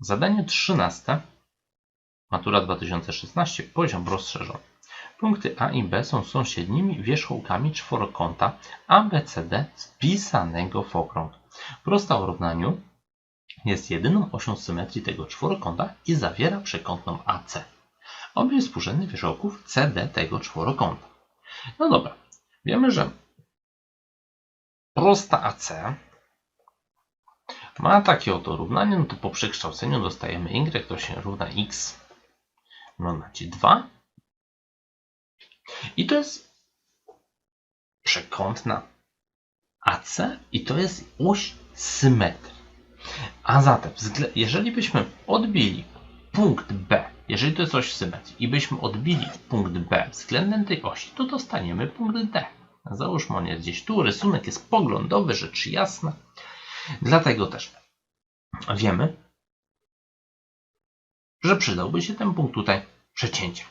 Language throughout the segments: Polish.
Zadanie 13. Matura 2016. Poziom rozszerzony. Punkty A i B są sąsiednimi wierzchołkami czworokąta ABCD wpisanego w okrąg. Prosta o równaniu jest jedyną osią symetrii tego czworokąta i zawiera przekątną AC. Obie współrzędne wierzchołków CD tego czworokąta. No dobra, wiemy, że prosta AC ma takie oto równanie, no to po przekształceniu dostajemy y, to się równa x ci 2. I to jest przekątna AC i to jest oś symetrii. A zatem, jeżeli byśmy odbili punkt B, jeżeli to jest oś symetrii, i byśmy odbili punkt B względem tej osi, to dostaniemy punkt D. Załóżmy, on jest gdzieś tu, rysunek jest poglądowy, rzecz jasna. Dlatego też wiemy, że przydałby się ten punkt tutaj przecięcia.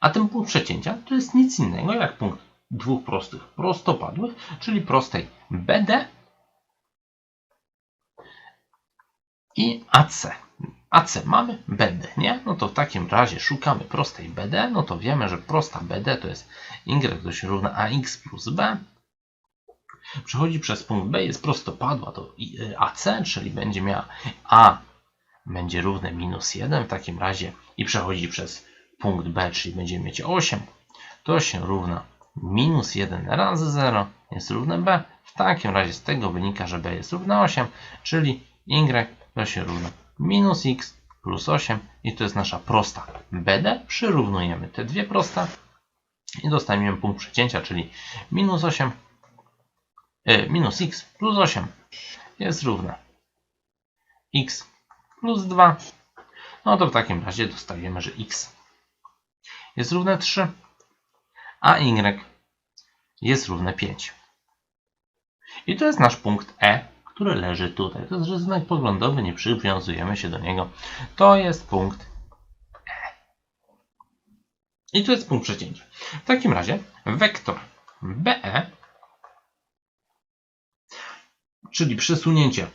A ten punkt przecięcia to jest nic innego jak punkt dwóch prostych prostopadłych, czyli prostej BD i AC. AC mamy, BD nie? No to w takim razie szukamy prostej BD, no to wiemy, że prosta BD to jest y równa AX plus B. Przechodzi przez punkt B, jest prostopadła to y, AC, czyli będzie miała A będzie równe minus 1 w takim razie i przechodzi przez punkt B, czyli będziemy mieć 8. To się równa minus 1 razy 0 jest równe B. W takim razie z tego wynika, że B jest równe 8, czyli Y to się równa minus X plus 8 i to jest nasza prosta BD. Przyrównujemy te dwie proste i dostaniemy punkt przecięcia, czyli minus 8 y, minus X plus 8 jest równe X plus 2. No to w takim razie dostajemy, że X jest równe 3, a Y jest równe 5. I to jest nasz punkt E, który leży tutaj. To jest rysunek poglądowy, nie przywiązujemy się do niego. To jest punkt E. I to jest punkt przecięcia. W takim razie wektor BE, czyli przesunięcie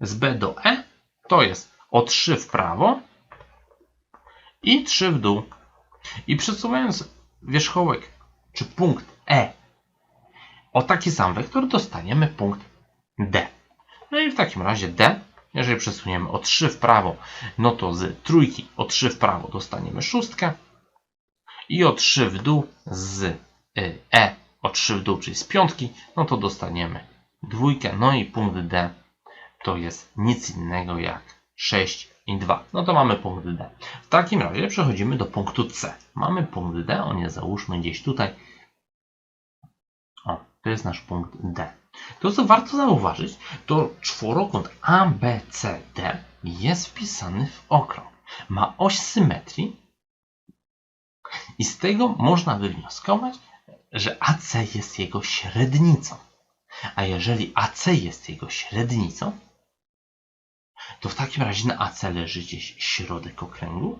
z B do E, to jest o 3 w prawo i 3 w dół. I przesuwając wierzchołek, czy punkt E o taki sam wektor, dostaniemy punkt D. No i w takim razie D, jeżeli przesuniemy o 3 w prawo, no to z trójki o 3 w prawo dostaniemy szóstkę i o 3 w dół z y, E o 3 w dół, czyli z piątki, no to dostaniemy dwójkę, no i punkt D to jest nic innego jak 6 i 2. No to mamy punkt D. W takim razie przechodzimy do punktu C. Mamy punkt D, on jest załóżmy gdzieś tutaj. O, to jest nasz punkt D. To, co warto zauważyć, to czworokąt ABCD jest wpisany w okrąg. Ma oś symetrii i z tego można wywnioskować, że AC jest jego średnicą. A jeżeli AC jest jego średnicą, to w takim razie na AC leży gdzieś środek okręgu,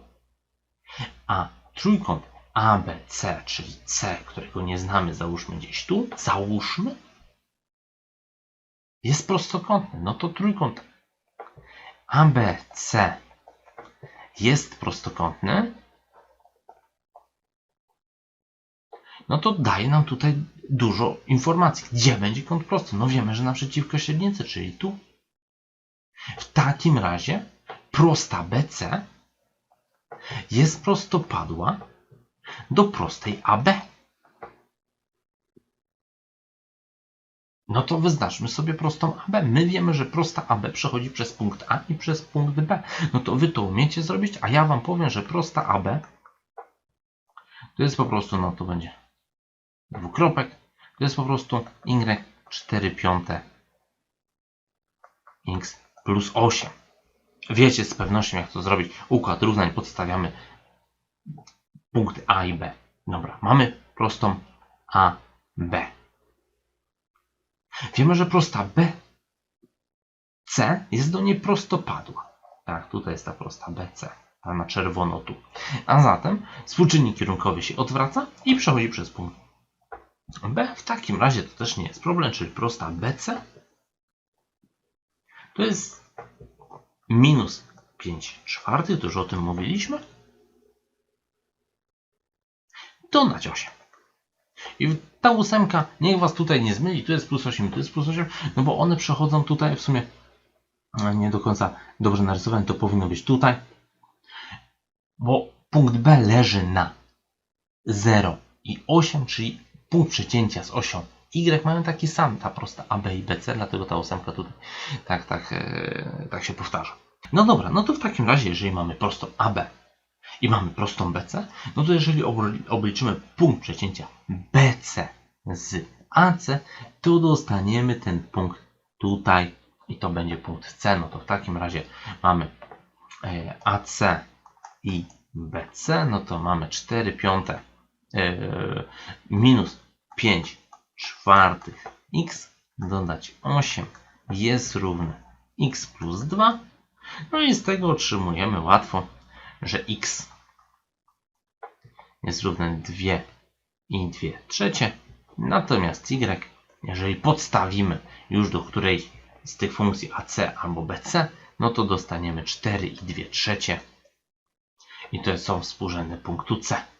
a trójkąt ABC, czyli C, którego nie znamy, załóżmy gdzieś tu, załóżmy, jest prostokątny. No to trójkąt ABC jest prostokątny, no to daje nam tutaj dużo informacji. Gdzie będzie kąt prosty? No wiemy, że naprzeciwko średnicy, czyli tu. W takim razie prosta BC jest prostopadła do prostej AB. No to wyznaczmy sobie prostą AB. My wiemy, że prosta AB przechodzi przez punkt A i przez punkt B. No to wy to umiecie zrobić, a ja wam powiem, że prosta AB to jest po prostu, no to będzie dwukropek, to jest po prostu Y 4 piąte X plus 8. Wiecie z pewnością, jak to zrobić. Układ równań podstawiamy punkty A i B. Dobra, mamy prostą A, B. Wiemy, że prosta B, C jest do niej prostopadła. Tak, tutaj jest ta prosta BC, ta na czerwono tu. A zatem współczynnik kierunkowy się odwraca i przechodzi przez punkt B. W takim razie to też nie jest problem, czyli prosta BC to jest minus 5 czwartych, to już o tym mówiliśmy, na 8. I ta ósemka, niech Was tutaj nie zmyli, tu jest plus 8, tu jest plus 8, no bo one przechodzą tutaj w sumie e, nie do końca dobrze narysowane, to powinno być tutaj, bo punkt B leży na 0 i 8, czyli punkt przecięcia z osią Y mamy taki sam, ta prosta AB i BC, dlatego ta ósemka tutaj tak, tak, e, tak się powtarza. No dobra, no to w takim razie, jeżeli mamy prostą AB i mamy prostą BC, no to jeżeli obli- obliczymy punkt przecięcia BC z AC, to dostaniemy ten punkt tutaj i to będzie punkt C. No to w takim razie mamy e, AC i BC, no to mamy 4 piąte e, minus 5 czwartych x dodać 8 jest równe x plus 2. No i z tego otrzymujemy łatwo, że x jest równe 2 i 2 trzecie. Natomiast y, jeżeli podstawimy już do której z tych funkcji AC albo BC, no to dostaniemy 4 i 2 trzecie. I to są współrzędne punktu C.